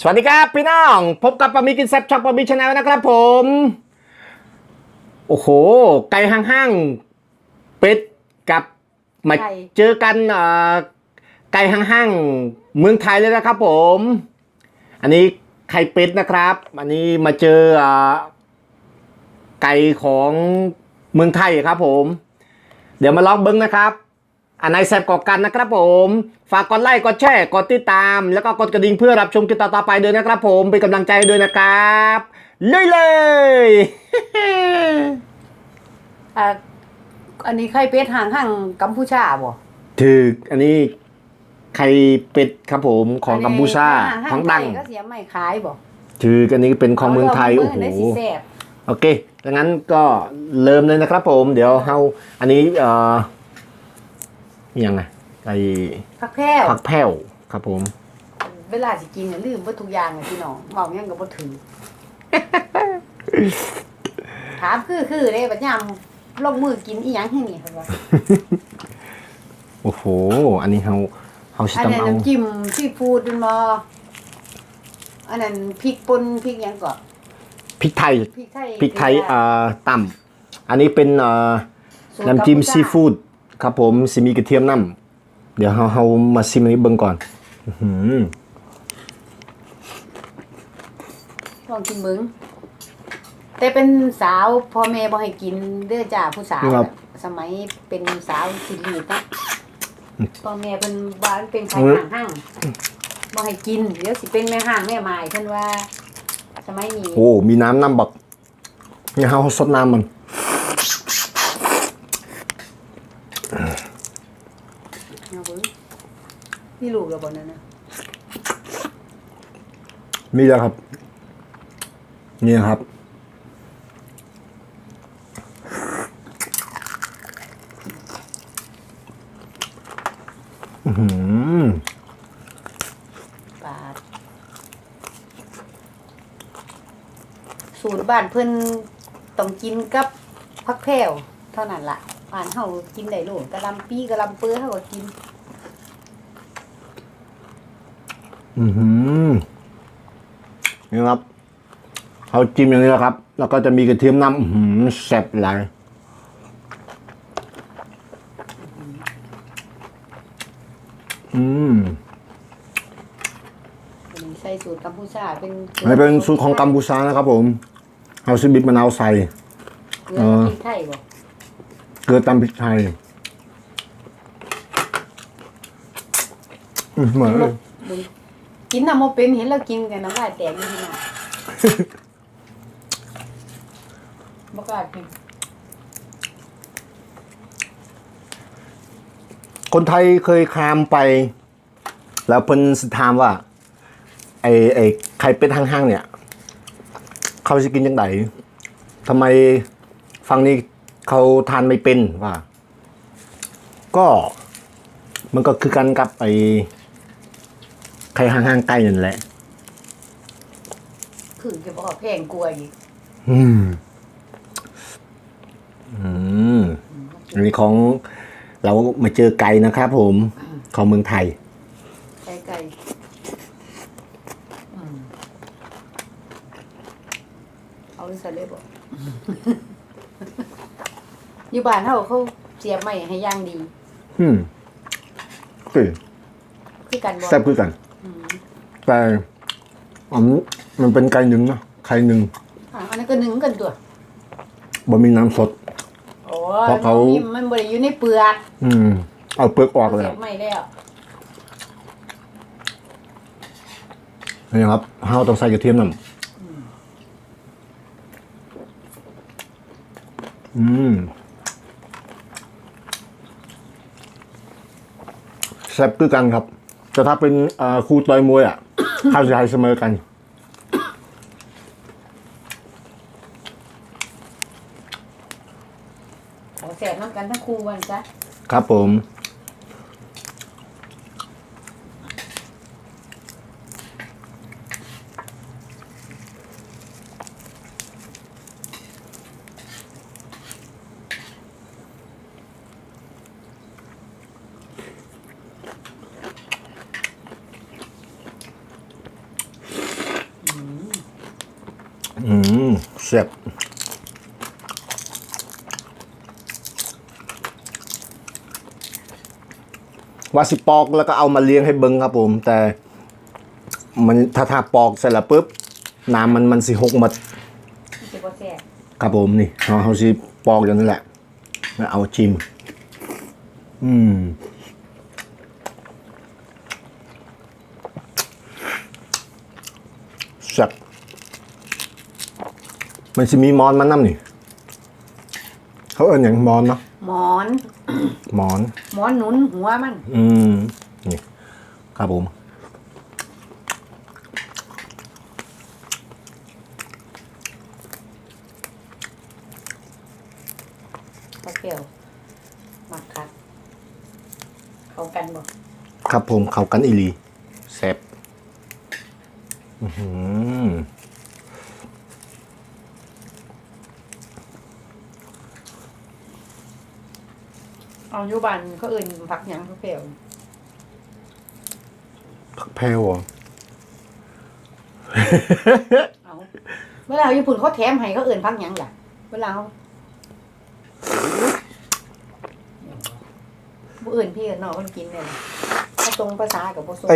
สวัสดีครับพี่น้อง พบกับปามีกินแซ่บช็อปปามีชาแนลนะครับผม โอ้โห ไก่ห้างๆเป็ดกับมาไก่ เจอกันเอ่อไก่ห้างๆเมืองไทยเลยนะครับผม อันนี้ไข่เป็ดนะครับ อันนี้มาเจอเอ่อไก่ของเมืองไทยครับผม เดี๋ยวมาลองเบิ้งนะครับ อันไหนแซ่บกว่ากันนะครับผม ฝากกดไลค์กดแชร์กดติดตาม แล้วก็กดกระดิ่งเพื่อรับชมคลิปต่อๆไปด้วยนะครับผมเป็นกำลังใจด้วยนะครับเลยเลยอ่าอันนี้ไข่เป็ดห่างห่างกัมพูชาบ่ ถืออันนี้ไข่เป็ดครับผมของกัมพูชาห่างของดังไทยก็เสียไม่ขายบ่ถืออันนี้เป็นของเมืองไทยโอ้โหได้สิแซ่บโอเคดังนั้นก็เริ่มเลยนะครับผม เดี๋ยวเฮาอันนี้เอ่อ ยังไงไก่ผักแพร่วผักแผ่วครับผม เวลาสิกินเนี่ยลืมว่าทุกอย่างเลยพี่น้องเมายังก็บ่ถือ ถามคือคือเด้บัดยามลงมือกินอีหยังให้นี่ครับว่าโอ้โห อันนี้เฮาเฮาสิอันต้องนั้นเอาน้ำจิ้มซีฟู้ดมันบ่อันนั้นพริกป่นพริกหยังก็พริกไทยพริกไทยพริกไทยเอ่อต่ำอันนี้เป็นเอ่อสูตรน้ำจิ้มกัพูชาซีฟู้ด ครับผมสิมีกระเทียมน้ำเดี๋ยวเฮาเฮามาซิมอันนี้เบิ่งก่อนอื้อหือลองกินเบิ่งแต่เป็นสาวพ่อแม่บ่ให้กินเด้อจ้าผู้สาวน่ะสมัยเป็นสาวสิรีดนะพ่อแม่เพิ่นว่ามันเป็นไข่ห่างห้างบ่ให้กินเดี๋ยวสิเป็นแม่ห้างแม่หมายเพิ่นว่า สมัยนี้โอ้มีน้ำน้ำบักนี่เฮาสดน้ำมัน เอาเบิ่ง นี่ลูกแล้วบ่นั่นน่ะมีแล้วครับ นี่ครับ อื้อหือปาดสูตรบ้านเพิ่นต้องกินกับผักแพรวเท่านั้นล่ะบ้านเฮากินได้โลดกะหล่ำปีกะหล่ำเปื้อเฮาก็กิน อือหือนี่ครับเขาจิ้มอย่างนี้แหละครับ แล้วก็จะมีกระเทียมน้ำอื้อหือแซ่บหลายอืมอันนี้ใส่สูตรกัมพูชาเป็นอันนี้เป็นสูตรของกัมพูชานะครับ ผมเอาซิบิบมะนาวใส่เกลือกับพริกไทยบ่เกลือตำพริกไทยอือเหมือนเลยมึง กินน้ำบ่เป็นเห็นแล้วกินกันน้ำลายแตกอยู่ที่น่ะบ่กล้ากินคนไทยเคยคามไป แล้วเพิ่นสิถามว่า ไอ้ไอ้ไข่เป็ดห้างๆเนี่ย เขาจะกินยังไงทำไมฟังนี้เขาทานไม่เป็นว่า ก็มันก็คือกันกับไอ้ ไข่ห้างๆไก่นั่นแหละคือจะบอกว่าแพงกลัวาอีกอืม อืม อันนี้ของเรามาเจอไก่นะครับผม ของเมืองไทย ไก่ไก่อืมเอาใส่เลยบ่อยู่บ้านเฮาเขาเสียบไม้ให้อย่างดี อืมโอเคคือกันบ่แซ่บคือกันอืม แต่อันมันเป็นไก่หนึ่งนะไข่หนึ่งอะอันนั้นก็นึ่งกันตัวบ่มีน้ำสด โอ้เพราะเขานี่มันบ่ได้อยู่ในเปลือกอืม เอาเปลือกออกแล้เสีวยบไม้แล้วนี่ครับเฮาต้องใส่กระเทียมน้ำอืมแซ่บคือกันครับ แต่ถ้าเป็นเอ่อครูต่อยมวยอะเขาจะให้เสมอกัน ขอแซ่บน้ำกันทั้งคู่วันจ้ะครับผม แซ่บว่าสิปอกแล้วก็เอามาเลี้ยงให้เบิงครับผม แต่ มันถ้าถ้าปอกเสร็จแล้วปุ๊บน้ำมันมันสิหกหมดมันสิบ่แซ่บครับผมนี่เขาเขาสิปอกอย่างนี้แหละแล้วเอาชิม อืมแซ่บ มันจะมีมอนมันน้ำนี่ เขาเอิ้นอย่างมอนเนาะหมอน มอน หมอนหนุนหัวมัน อืม นี่ครับผมปลาเกียวมักคักเข้ากันบ่ครับผมเขากันอีหลีแซ่บอื้อหือ เอาอยู่บ้านเขาเอิ้นผักหยังปลาเกียวผักแพรวเหรอ เอาเวลาญี่ปุ่นเขาแถมให้เขาเอิ้นผักหยังล่ะ เวลาเขาบ่เอิ้นพี่เอิ้นน้องมันกินเลยถ้าตรงภาษากับบ่ทรงไอ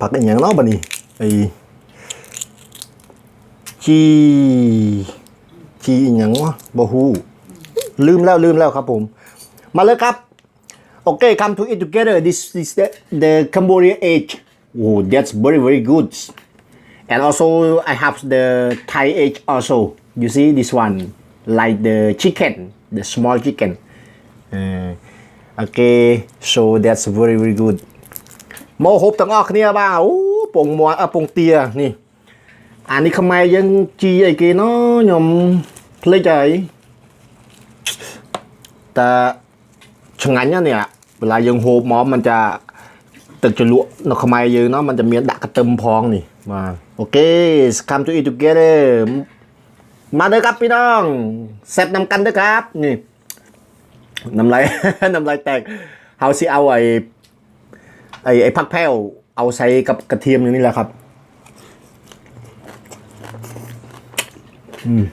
ผักอหย่างเนาะบัดนี้ไอจีจีอหย่างวะบ่ฮู้ ลืมแล้วลืมแล้วครับผม มาเลยครับ โอเค come to eat together this is the, the Cambodia age oh that's very very good and also I have the Thai age also you see this one like the chicken the small chicken uh, okay so that's very very good โมฮบទាំងអស់គ្នាបាទអូពងមាត់អ่ะពងទានេះអានេះខ្មែរយើងជីអីគេណោះខ្ញុំភ្លេចហើយ จะชงันเนี่ยเวลายังโฮมมอมมันจะตึกจะลุนกขมายยืนเนาะมันจะมีดักกระเติมพองนี่มาโอเคคำทุ to eat together มาเด้อครับพี่น้องเซฟน้ำกันเด้อครับนี่น้ำลายน้ำลายแตกเฮาสิเอาไอ้ไอ้ไอ้ผักแพ้วเอาใส่กับกระเทียมอย่างนี้แหละครับ อืม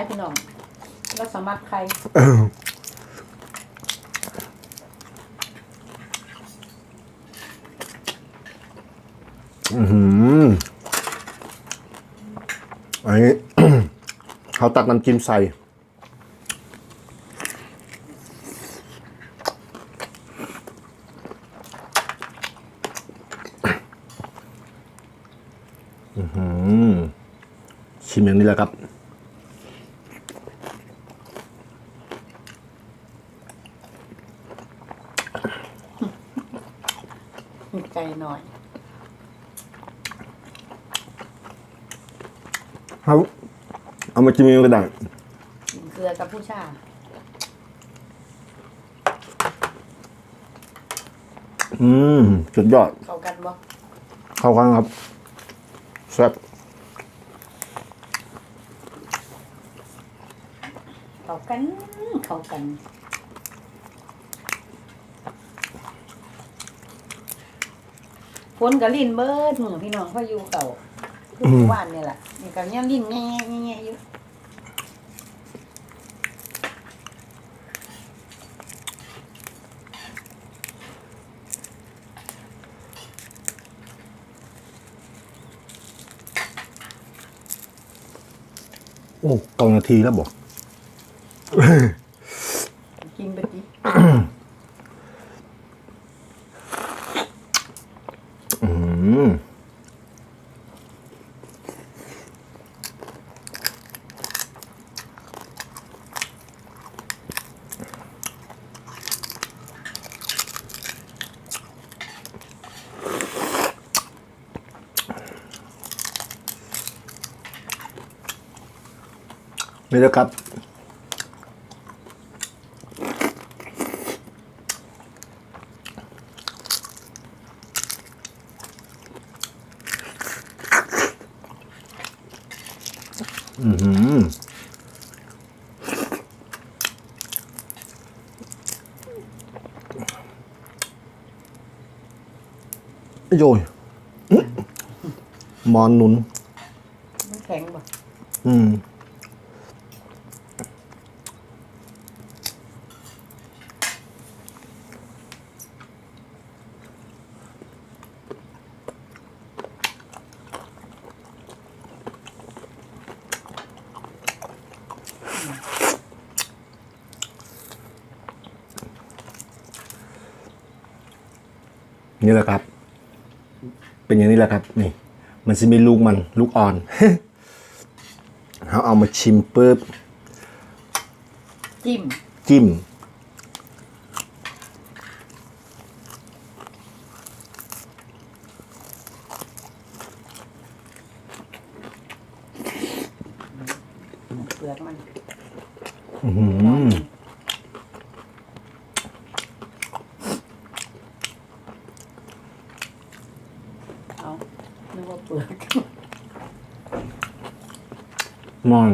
าตรวจได้หลายพี่น้องแล้วสมัครใครอือหือไอ้เขาตักน้ำจิ้มใส่ อือหือชิมอย่างนี้แหละครับ ใจหน่อย เอาเอามาจิ้มเองก็ได้กินเกลือกับผู้ชาอืมสุดยอด เข้ากันบ่เข้ากันครับแซ่บเข้ากัน เข้ากัน ฝนกับลิ้นเบิดมือพี่น้องเขาอยู่เก่าคือเมื่อวานเนี่ยแหละนี่ก็ยังลิ้นแง่แง่แง่อยู่โอ้เก้านาทีแล้วบอก กินไปดิ อื มนี่นะครับ อืมโยยมอนนุนแข็งป่ะอืม นี่แหละครับ เป็นอย่างนี้แหละครับ นี่ มันจะมีลูกมันลูกอ่อนเขาเอามาชิมปุ๊บจิ้มจิ้มเปลือกมัน อื้อหือ เอานึกว่าเปลือก มอน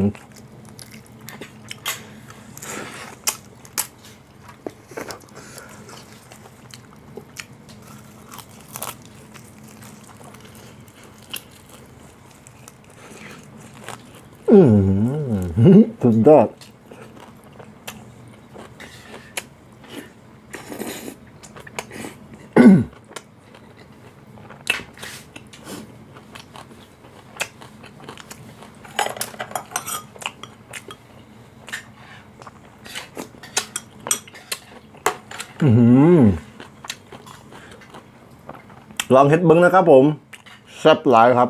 อืมสุดยอด อื้อหือ ลองเฮ็ดเบิ้งนะครับผมแซ่บหลายครับ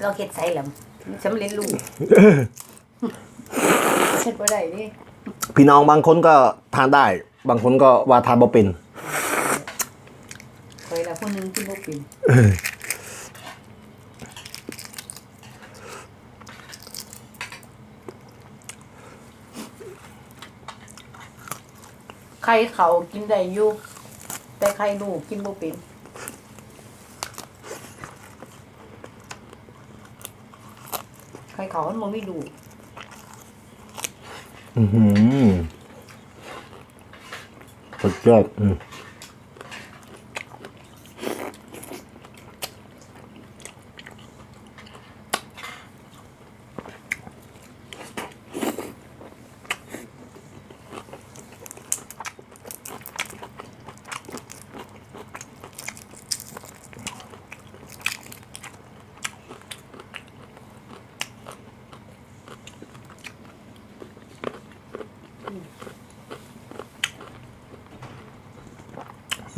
เราเก็ดใส่หลำสำเร็จรูปเช็ดบ่ได้นี่พี่น้องบางคนก็ทานได้ บางคนก็ว่าทานบ่เป็นคอยละคนหนึงที่บ่เป็น ใครเขากินได้อยู่แต่ใครลูกกินบ่เป็นใครเขามันบ่มีดูอือหือสุดยอดอืม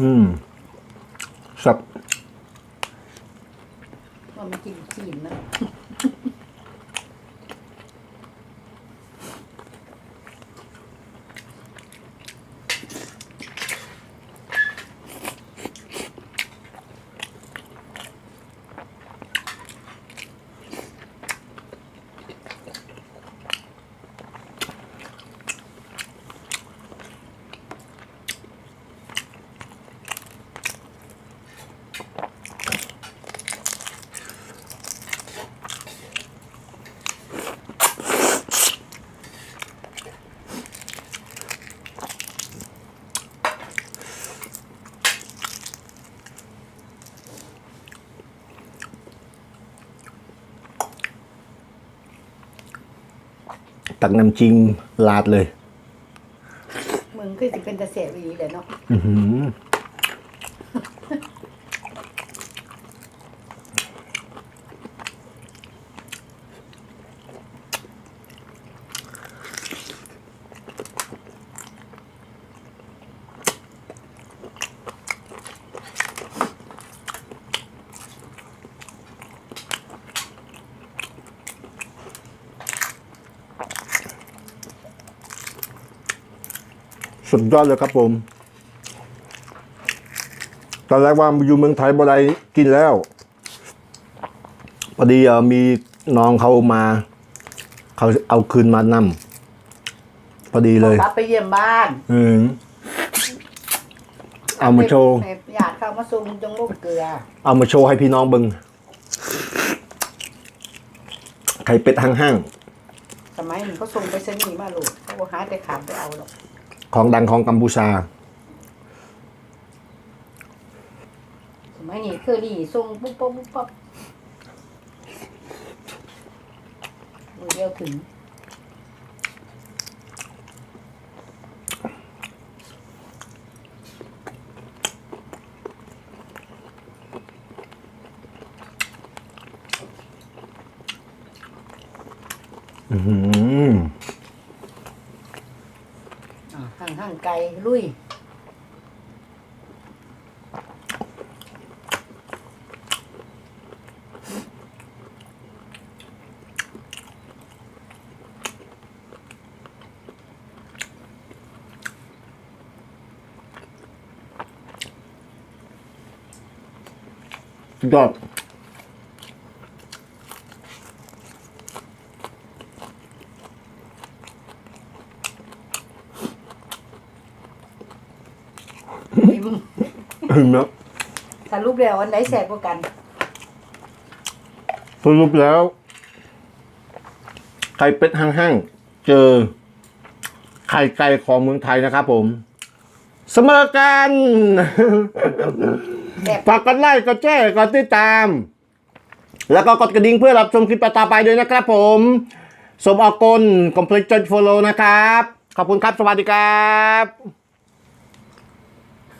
อืมสับว่ามันกินกินนะ ตักน้ำจิ้มลาดเลย มึงคือสิเป็นตะเสียวีแหละเนาะ อือหือ สุดยอดเลยครับผม ตอนแรกว่าอยู่เมืองไทยบ่ได้กินแล้วพอดีเอ่อมีน้องเขามา เขาเอาคืนมานำพอดีเลยกลับไปเยี่ยมบ้านอืมเอามาโชว์ให้ญาติเข้ามาส่งจงลูกเกลือ เอามาโชว์ให้พี่น้องเบิงไข่เป็ดห้างสมัยนี้เขาส่งไปเซนีย์มาโหลดเขาบอกหาแต่ขามไปเอาหรอก ของดังของกัมพูชา สมัยนี้คือนี่ส่งปุ๊บปั๊บปุ๊บปั๊บมือเดียวถึงอื้อหือ อ่า ห่างไกลลุยสุดยอด อิ่มถึงแล้วสรุปแล้วอันไหนแสบกว่ากันสรุปแล้ว ไข่เป็ดห้างๆ เจอ ไข่ไก่ของเมืองไทยนะครับผม เสมอกันแสบฝากกดไลค์กดแชร์กดติดตาม แล้วก็กดกระดิ่งเพื่อรับชมคลิปต่อไปด้วยนะครับผมสมอากล complete follow นะครับ ขอบคุณครับ สวัสดีครับ